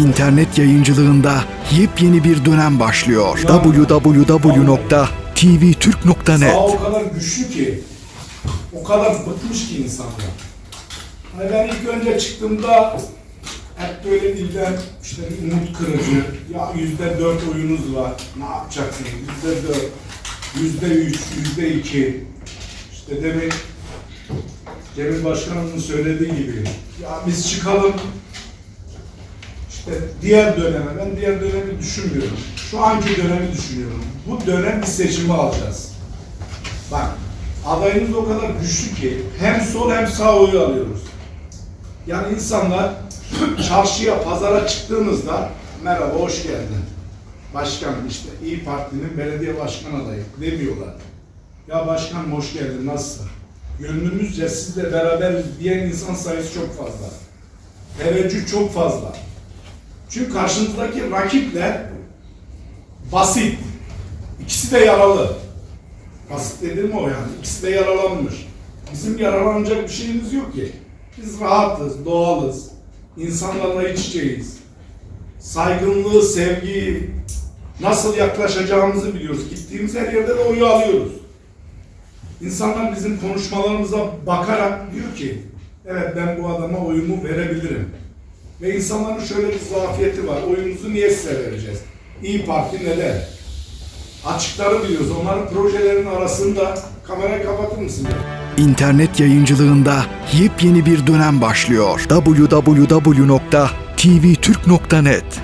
İnternet yayıncılığında yepyeni bir dönem başlıyor. www.tvtürk.net o kadar güçlü ki, o kadar bıkmış ki insanlar. Hani ben ilk önce çıktığımda hep böyle dilden işte umut kırıcı, ya yüzde dört oyunuz var, ne yapacaksınız, yüzde dört, yüzde üç, yüzde iki. İşte demek Cemil Başkanımın söylediği gibi, ya biz çıkalım, işte diğer döneme, ben diğer dönemi düşünmüyorum. Şu anki dönemi düşünüyorum. Bu dönem bir seçimi alacağız. Bak, adayımız o kadar güçlü ki hem sol hem sağ oyu alıyoruz. Yani insanlar çarşıya, pazara çıktığımızda merhaba, hoş geldin. Başkan işte İyi Parti'nin belediye başkan adayı demiyorlar. Ya başkan hoş geldin, nasılsın? Gönlümüzce sizle beraberiz diyen insan sayısı çok fazla. Teveccüh çok fazla. Çünkü karşınızdaki rakipler basit. İkisi de yaralı. Basit dedim mi o yani? İkisi de yaralanmış. Bizim yaralanacak bir şeyimiz yok ki. Biz rahatız, doğalız. İnsanlarla iç içeyiz. Saygınlığı, sevgiyi nasıl yaklaşacağımızı biliyoruz. Gittiğimiz her yerde de oyu alıyoruz. İnsanlar bizim konuşmalarımıza bakarak diyor ki evet ben bu adama oyumu verebilirim. Ve insanların şöyle bir zafiyeti var. Oyumuzu niye size vereceğiz? İyi Parti neden? Açıkları biliyoruz. Onların projelerinin arasında kamerayı kapatır mısın? İnternet yayıncılığında yepyeni bir dönem başlıyor. www.tvtürk.net